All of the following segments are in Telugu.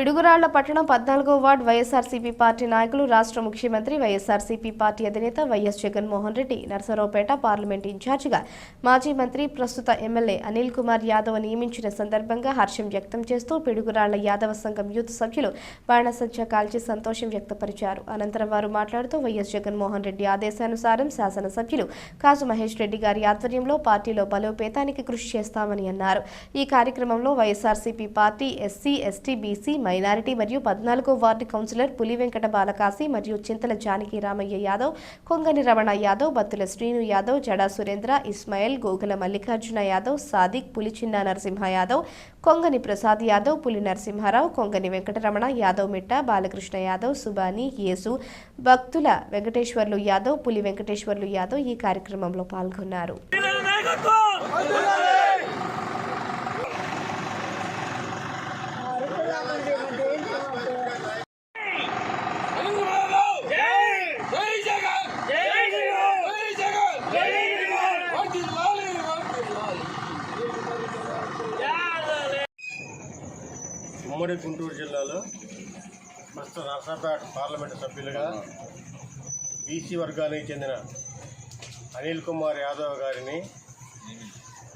పిడుగురాళ్ళ పట్టణం పద్నాలుగో వార్డు వైఎస్ఆర్సీపీ పార్టీ నాయకులు రాష్ట్ర ముఖ్యమంత్రి వైఎస్ఆర్సీపీ పార్టీ అధినేత వైఎస్ జగన్మోహన్ రెడ్డి నర్సరావుపేట పార్లమెంట్ ఇన్ఛార్జిగా మాజీ మంత్రి ప్రస్తుత ఎమ్మెల్యే అనిల్ కుమార్ యాదవ్ నియమించిన సందర్భంగా హర్షం వ్యక్తం చేస్తూ పిడుగురాళ్ళ యాదవ సంఘం యూత్ సభ్యులు బాణసంచ కాల్చి సంతోషం వ్యక్తపరిచారు. అనంతరం వారు మాట్లాడుతూ వైఎస్ జగన్మోహన్ రెడ్డి ఆదేశానుసారం శాసనసభ్యులు కాసు మహేష్ రెడ్డి గారి ఆధ్వర్యంలో పార్టీలో బలోపేతానికి కృషి చేస్తామని అన్నారు. ఈ కార్యక్రమంలో YSRCP party SC ST BC minority మరియు పద్నాలుగో వార్డు కౌన్సిలర్ పులి వెంకట బాలకాశి మరియు చింతల జానకి రామయ్య యాదవ్ కొంగని రమణ యాదవ్ బత్తుల శ్రీను యాదవ్ జడా సురేంద్ర ఇస్మాయిల్ గోగుల మల్లికార్జున యాదవ్ సాదిక్ పులి చిన్న నరసింహ యాదవ్ కొంగని ప్రసాద్ యాదవ్ పులి నరసింహారావు కొంగని వెంకటరమణ యాదవ్ మిట్ట బాలకృష్ణ యాదవ్ సుబాని యేసు భక్తుల వెంకటేశ్వర్లు యాదవ్ పులి వెంకటేశ్వర్లు యాదవ్ ఈ కార్యక్రమంలో పాల్గొన్నారు. ఉమ్మడి గుంటూరు జిల్లాలో ప్రస్తుత నర్సాపేట పార్లమెంటు సభ్యులుగా బీసీ వర్గానికి చెందిన అనిల్ కుమార్ యాదవ్ గారిని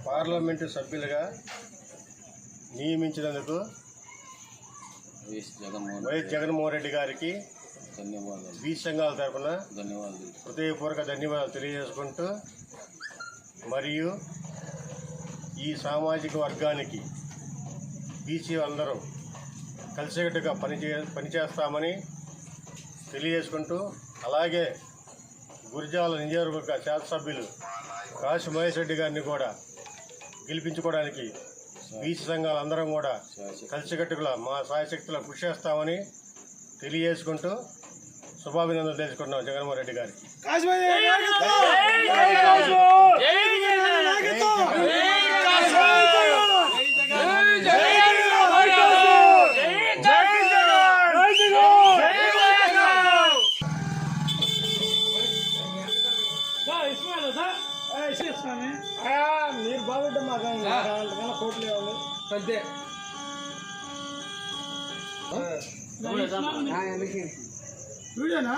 పార్లమెంటు సభ్యులుగా నియమించినందుకు వైఎస్ జగన్మోహన్ రెడ్డి గారికి ధన్యవాదాలు. సంఘాల తరఫున ధన్యవాదాలు. హృదయపూర్వక ధన్యవాదాలు తెలియజేసుకుంటూ మరియు ఈ సామాజిక వర్గానికి బీసీ అందరూ కలిసికట్టుగా పనిచే పనిచేస్తామని తెలియజేసుకుంటూ అలాగే గురిజాల నియోజకవర్గ శాసనసభ్యులు కాశీ మహేష్ రెడ్డి గారిని కూడా గెలిపించుకోవడానికి బీసీ సంఘాలు అందరం కూడా కలిసికట్టుగా మా సాయశక్తుల కృషి చేస్తామని తెలియజేసుకుంటూ శుభాభినందనలు తెలుసుకుంటున్నాం జగన్మోహన్ రెడ్డి గారికి. మీరు బాగుంటే మాకు అంతకన్నా కోట్లు ఇవ్వాలి అంతే వీడియోనా